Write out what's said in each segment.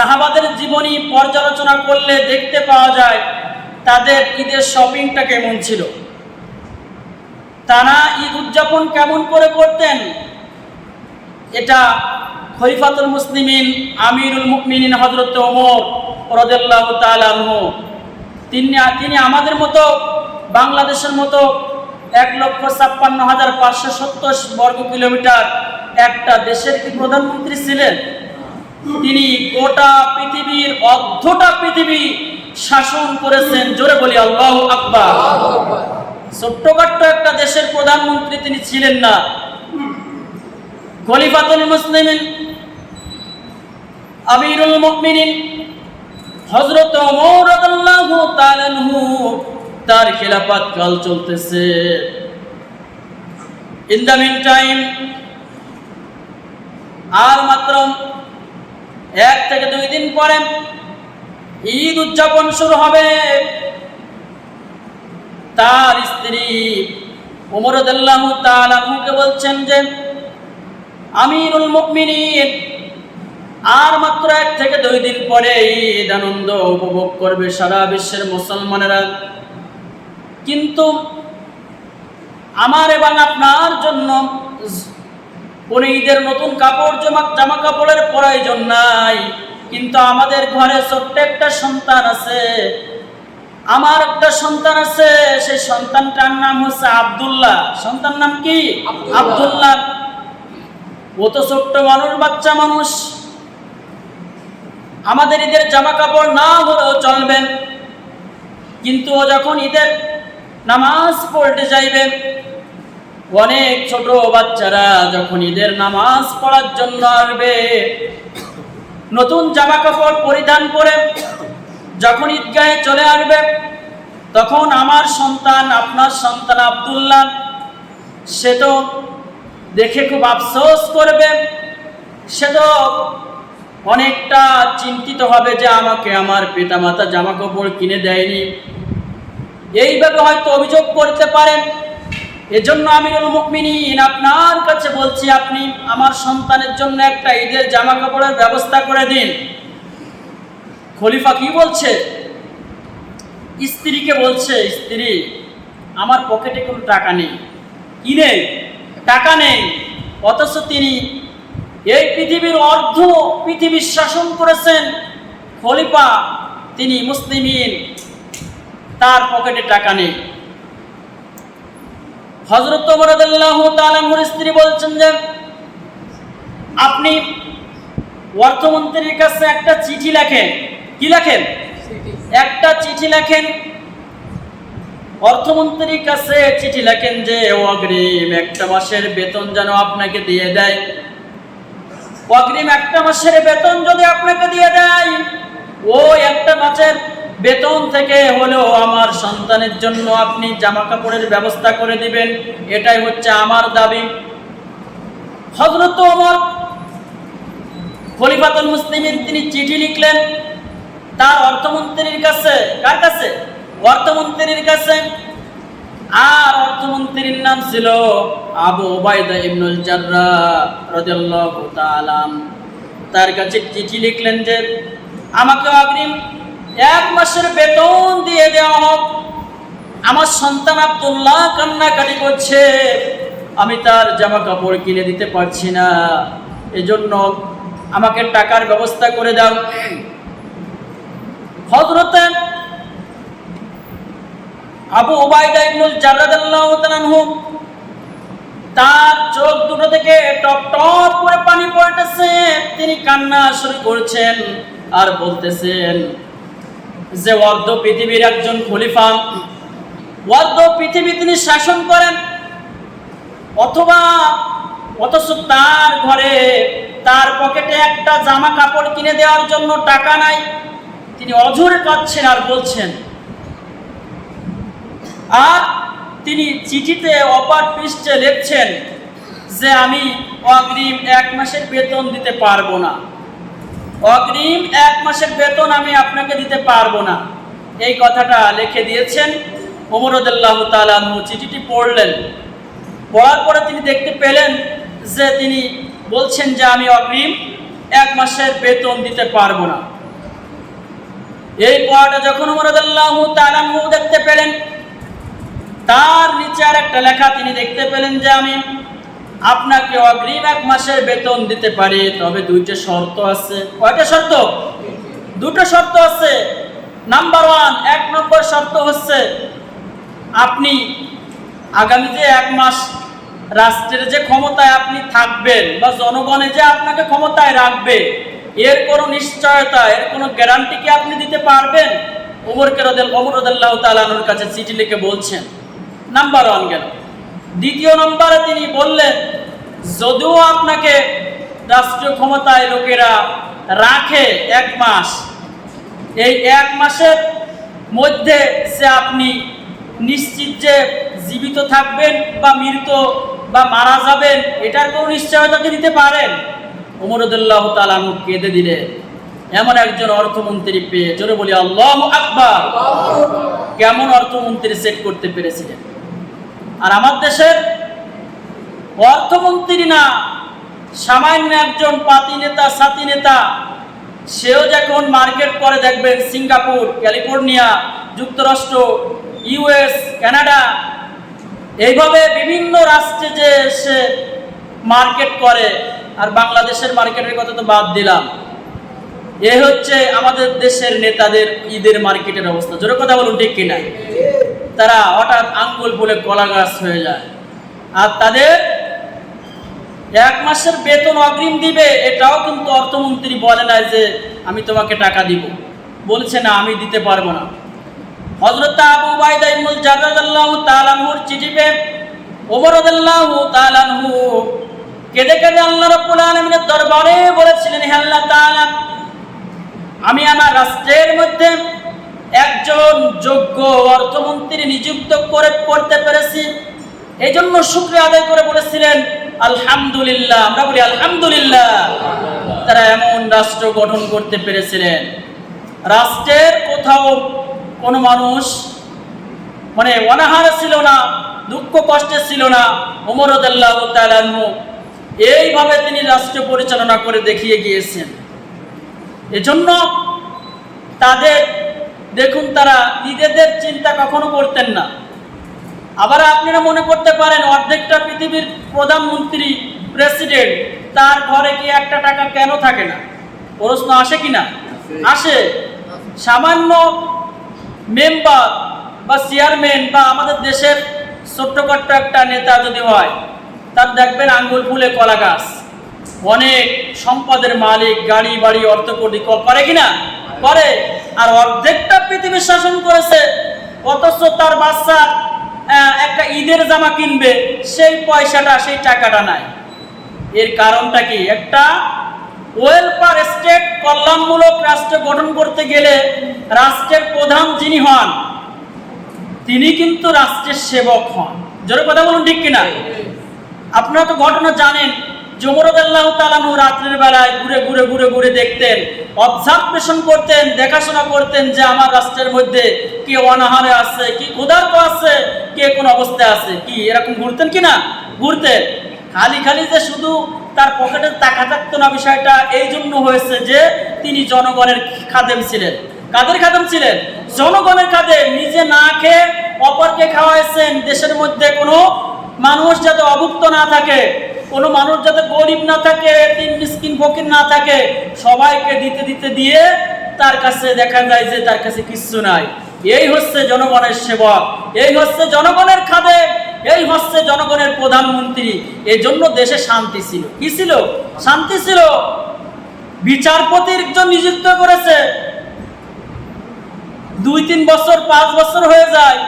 সাহাবাদের জীবনী পর্যালোচনা করলে দেখতে পাওয়া যায় তাদের ঈদের শপিংটা কেমন ছিল। তারা ঈদ উদযাপন কেমন করে করতেন? এটা খলিফাতুল মুসলিমিন আমিরুল মুকমিনিন হজরত ওমর রদেল্লাহ তালাহ তিনি তিনি আমাদের মতো, বাংলাদেশের মতো এক লক্ষ ছাপ্পান্ন হাজার পাঁচশো সত্তর বর্গ কিলোমিটার একটা দেশের কি প্রধানমন্ত্রী ছিলেন? তিনি গোটা পৃথিবীর অর্ধটা পৃথিবী শাসন করেছেন। জোরে বলি, আল্লাহ আকবার। ছোট্টখাট্ট একটা দেশের প্রধানমন্ত্রী তিনি ছিলেন না। খলিফাতুল মুসলিমিন, আমিরুল মুমিনিন, হযরত ওমর রাদিয়াল্লাহু তাআলা তার খিলাফত কাল চলতেছে। ইন দ্য মিন টাইম আর মাত্র এক থেকে দুই দিন পরে ঈদ উদযাপন শুরু হবে। তার স্ত্রী ওমরদুল্লাহ তালাহুকে বলছেন যে, আমিরুল মুকমিনিন আর মাত্র এক থেকে দুই দিন পরে ঈদ আনন্দ উপভোগ করবে সারা বিশ্বের মুসলমানেরা। কিন্তু আমার এবং আপনার জন্য কোন ঈদের নতুন কাপড় জামা জামা কাপড়ের প্রয়োজন নাই। কিন্তু আমাদের ঘরে ছোট্ট একটা সন্তান আছে। আমার একটা সন্তান আছে সেই সন্তানটার নাম হচ্ছে আব্দুল্লাহ। সন্তান নাম কি? আব্দুল্লাহ। ও তো ছোট্ট মানুষ বাচ্চা মানুষ। আমাদের ঈদের জামা কাপড় না হলেও চলবেন কিন্তু ও যখন ঈদের নামাজ পড়তে যাইবে অনেক ছোট বাচ্চারা যখন ঈদের নামাজ পড়ার জন্য আসবে, নতুন জামা কাপড় পরিধান করে যখন ঈদগাহে চলে আসবে, তখন আমার সন্তান, আপনার সন্তান আব্দুল্লাহ, সে তো দেখে খুব আফসোস করবে, সে তো অনেকটা চিন্তিত হবে যে আমাকে আমার পিতামাতা জামা কাপড় কিনে দেয়নি। এইভাবে হয়তো অভিযোগ করতে পারেন। এজন্য আমিরুল মুকমিনিন আপনার কাছে বলছি, আপনি আমার সন্তানের জন্য একটা ঈদের জামা কাপড়ের ব্যবস্থা করে দিন। খলিফা কি বলছে? স্ত্রীকে বলছে, স্ত্রী, আমার পকেটে কোনো টাকা নেই। কি নেই? টাকা নেই। অথচ তিনি এই পৃথিবীর অর্ধ পৃথিবীর শাসন করেছেন। খলিফা, তিনি মুসলিমিন, তার পকেটে টাকা নেই। হজরত তালামুর স্ত্রী বলছেন যে আপনি অর্থমন্ত্রীর কাছে একটা চিঠি লেখেন। কি লেখেন? একটা চিঠি লেখেন। অর্থমন্ত্রীর কাছে চিঠি লেখেন যে অগ্রিম একটা মাসের বেতন যেন আপনাকে দিয়ে দেয়। অগ্রিম একটা মাসের বেতন যদি আপনাকে দিয়ে দেয় ও একটা মাসের বেতন থেকে হলেও আমার সন্তানের জন্য আপনি জামা কাপড়ের ব্যবস্থা করে দিবেন। এটাই হচ্ছে আমার দাবি। হজরত ওমর খলিফাতুল মুসলিমিন তিনি চিঠি লিখলেন। তার অর্থমন্ত্রীর কাছে, কার কাছে? অর্থমন্ত্রীর কাছে। আর অর্থমন্ত্রীর নাম ছিল আবু ওবায়দা ইবনুল জাররাহ রাদিয়াল্লাহু তাআলা তার কাছে চিঠি লিখলেন যে, আমাকে অগ্রিম এক মাসের বেতন দিয়ে দেওয়া হোক। আমার সন্তান আব্দুল্লাহ কান্নাকাটি করছে। আমি তার জামা কাপড় কিনে দিতে পারছি না। এজন্য আমাকে টাকার ব্যবস্থা করে দাও। হজরতে আবু ওবায়দা ইবনুল জাররাদাল্লাহু তাআলাহু তার চোখ দুটো থেকে টপ টপ করে পানি পড়তেছে। তিনি কান্না শুরু করছেন আর বলতেছেন যে অর্ধ পৃথিবীর একজন খলিফা অর্ধ পৃথিবী তিনি শাসন করেন, অথবা অথচ তার ঘরে তার পকেটে একটা জামা কাপড় কিনে দেওয়ার জন্য টাকা নাই, তিনি অঝরে কাঁদছেন আর বলছেন, আর তিনি চিঠিতে অপার পৃষ্ঠে লিখছেন যে আমি অগ্রিম এক মাসের বেতন দিতে পারব না। অগ্রিম এক মাসের বেতন আমি আপনাকে দিতে পারব না। এই কথাটা লিখে দিয়েছেন ওমরদুল্লাহ তালাহু চিঠিটি পড়লেন। পড়ার পরে তিনি দেখতে পেলেন যে তিনি বলছেন যে আমি অগ্রিম এক মাসের বেতন দিতে পারব না। এই পড়াটা যখন মরদাল্লাহ তালামু দেখতে পেলেন, তার নিচে আর একটা লেখা তিনি দেখতে পেলেন যে আমি আপনাকে অগ্রিম এক মাসের বেতন দিতে পারি, তবে দুইটা শর্ত আছে। কয়টা শর্ত? দুটো শর্ত আছে। নাম্বার ওয়ান এক নম্বর শর্ত হচ্ছে আপনি আগামী যে এক মাস রাষ্ট্রের যে ক্ষমতায় আপনি থাকবেন বা জনগণে যে আপনাকে ক্ষমতায় রাখবে, এর কোনো নিশ্চয়তা, এর কোনো গ্যারান্টি কি আপনি দিতে পারবেন? ওমর কেরদেল ওমর রদাল্লাহ তালানুর কাছে চিঠি লিখে বলছেন। নাম্বার ওয়ান গেল। দ্বিতীয় নম্বরে তিনি বললেন যদিও আপনাকে রাষ্ট্রীয় ক্ষমতায় লোকেরা রাখে এক মাস এই এক মাসের মধ্যে সে আপনি নিশ্চিত যে জীবিত থাকবেন বা মৃত বা মারা যাবেন এটার কোনো নিশ্চয়তাকে দিতে পারেন? ওমরদুল্লাহ তালানু কেঁদে দিলেন। এমন একজন অর্থমন্ত্রী পেয়ে জোরে বলি আল্লাহ আকবার। কেমন অর্থমন্ত্রী সেট করতে পেরেছিলেন? আর আমার দেশের অর্থমন্ত্রী না, সামান্য একজন পাতি নেতা সাথী নেতা, সেও যখন মার্কেট করে দেখবেন সিঙ্গাপুর, ক্যালিফোর্নিয়া, যুক্তরাষ্ট্র, ইউএস, কানাডা, এইভাবে বিভিন্ন রাষ্ট্রে যে সে মার্কেট করে, আর বাংলাদেশের মার্কেটের কথা তো বাদ দিলাম। এ হচ্ছে আমাদের দেশের নেতাদের ঈদের মার্কেটের অবস্থা। জোরে কথা বলুন, ঠিক কিনা? তারা হঠাৎ আঙ্গুল ফুলে কলা গাছ হয়ে যায়। আর তাদের এক মাসের বেতন অগ্রিম দিবে, এটাও কিন্তু অর্থমন্ত্রী বলে না যে, আমি তোমাকে টাকা দিব। বলছে, না, আমি দিতে পারব না। হযরত আবু জাররাহ রাদিয়াল্লাহু তাআলা আনহুর চিঠি রাদিয়াল্লাহু তাআলা আনহু কেঁদে কেঁদে আল্লাহ রাব্বুল আলামিনের দরবারে বলেছিলেন, হে আল্লাহ তাআলা, আমি আমার রাষ্ট্রের মধ্যে একজন যোগ্য অর্থমন্ত্রী নিযুক্ত করে করতে পেরেছি। এই জন্য শুক্রিয়া আদায় করে বলেছিলেন, আলহামদুলিল্লাহ। আমরা বলি, আলহামদুলিল্লাহ। তারা এমন রাষ্ট্র গঠন করতে পেরেছিলেন। রাষ্ট্রের কোথাও কোনো মানুষ মানে অনাহারে ছিল না, দুঃখ কষ্টে ছিল না। ওমরদাল্লাহ এইভাবে তিনি রাষ্ট্র পরিচালনা করে দেখিয়ে গিয়েছেন। এজন্য তাদের দেখুন তারা নিজেদের চিন্তা কখনো করতেন না। আবার আপনারা মনে করতে পারেন, অর্ধেকটা পৃথিবীর প্রধানমন্ত্রী, প্রেসিডেন্ট, তার ঘরে কি একটা টাকা কেন থাকে না? প্রশ্ন আসে কি না? আসে। সামান্য মেম্বার বা চেয়ারম্যান বা আমাদের দেশের ছোট্টখাট্ট একটা নেতা যদি হয়, তার দেখবেন আঙ্গুল ফুলে কলা গাছ। অনেক সম্পদের মালিক, গাড়ি, বাড়ি, অর্থ করে কিনা করে। আর অর্ধেকটা পৃথিবী শাসন করেছে অথচ তার বাচ্চা একটা ঈদের জামা কিনবে সেই পয়সাটা সেই টাকাটা নাই। এর কারণটা কি? একটা ওয়েলফেয়ার স্টেট কল্যাণমূলক রাষ্ট্র গঠন করতে গেলে রাষ্ট্রের প্রধান যিনি হন তিনি কিন্তু রাষ্ট্রের সেবক হন। জোরে কথা বলুন ঠিক কিনা? আপনারা তো ঘটনা জানেন জমরদাল্লাহ তালানু রাত্রের বেলায় ঘুরে ঘুরে ঘুরে ঘুরে দেখতেন অবজারভেশন করতেন, দেখাশোনা করতেন যে আমার রাষ্ট্রের মধ্যে কে অনাহারে আছে, কি ক্ষুধার্ত আছে, কে কোন অবস্থায় আছে। কি, এরকম ঘুরতেন কি না? ঘুরতেন। খালি খালি যে শুধু তার পকেটে টাকা থাকতো না বিষয়টা, এই জন্য হয়েছে যে তিনি জনগণের খাদেম ছিলেন। কাদের খাদেম ছিলেন? জনগণের খাদেম। নিজে না খেয়ে অপরকে খাওয়াইছেন। দেশের মধ্যে কোনো মানুষ যাতে অভুক্ত না থাকে কোনো মানুষ যাতে গরিব না থাকে, তিন মিসকিন, ফকির না থাকে, সবাইকে দিতে দিতে দিয়ে তার কাছে দেখা যায় যে তার কাছে কিচ্ছু নাই। এই হচ্ছে জনগণের সেবক, এই হচ্ছে জনগণের খাদে এই হচ্ছে জনগণের প্রধানমন্ত্রী। এই জন্য দেশে শান্তি ছিল। কি ছিল? শান্তি ছিল। বিচারপতির একজন নিযুক্ত করেছে। দুই, তিন বছর, পাঁচ বছর হয়ে যায়।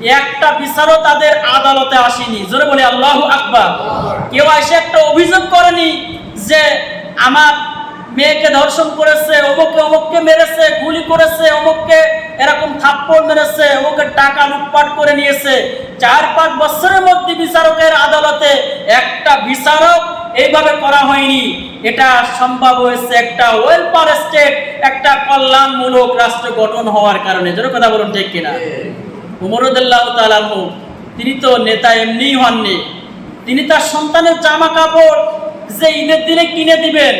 একটা বিচারও তাদের আদালতে আসেনি। জোরে বলি, আল্লাহ আকবার। কেউ এসে একটা অভিযোগ করেনি যে আমার মেয়েকে ধর্ষণ করেছে, অমুককে অমুককে মেরেছে, গুলি করেছে, অমুককে এরকম থাপ্পড় মেরেছে অমুকে টাকা লুটপাট করে নিয়েছে। চার পাঁচ বছরের মধ্যে বিচারকের আদালতে একটা বিচারক এইভাবে করা হয়নি। এটা সম্ভব হয়েছে একটা ওয়েলফেয়ার স্টেট একটা কল্যাণমূলক রাষ্ট্র গঠন হওয়ার কারণে। যেন কথা বলুন ঠিক কিনা? উমরুদুল্লাহ তালাহ তিনি তো নেতা এমনিই হননি। তিনি তার সন্তানের জামা কাপড় যে ঈদের দিনে কিনে দিবেন,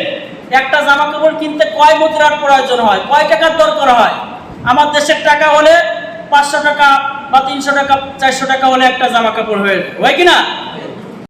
একটা জামা কাপড় কিনতে কয় মুদ্রার প্রয়োজন হয়? কয় টাকার দরকার হয়? আমার দেশের টাকা হলে পাঁচশো টাকা বা তিনশো টাকা, চারশো টাকা হলে একটা জামা কাপড় হয়ে হয় কি না?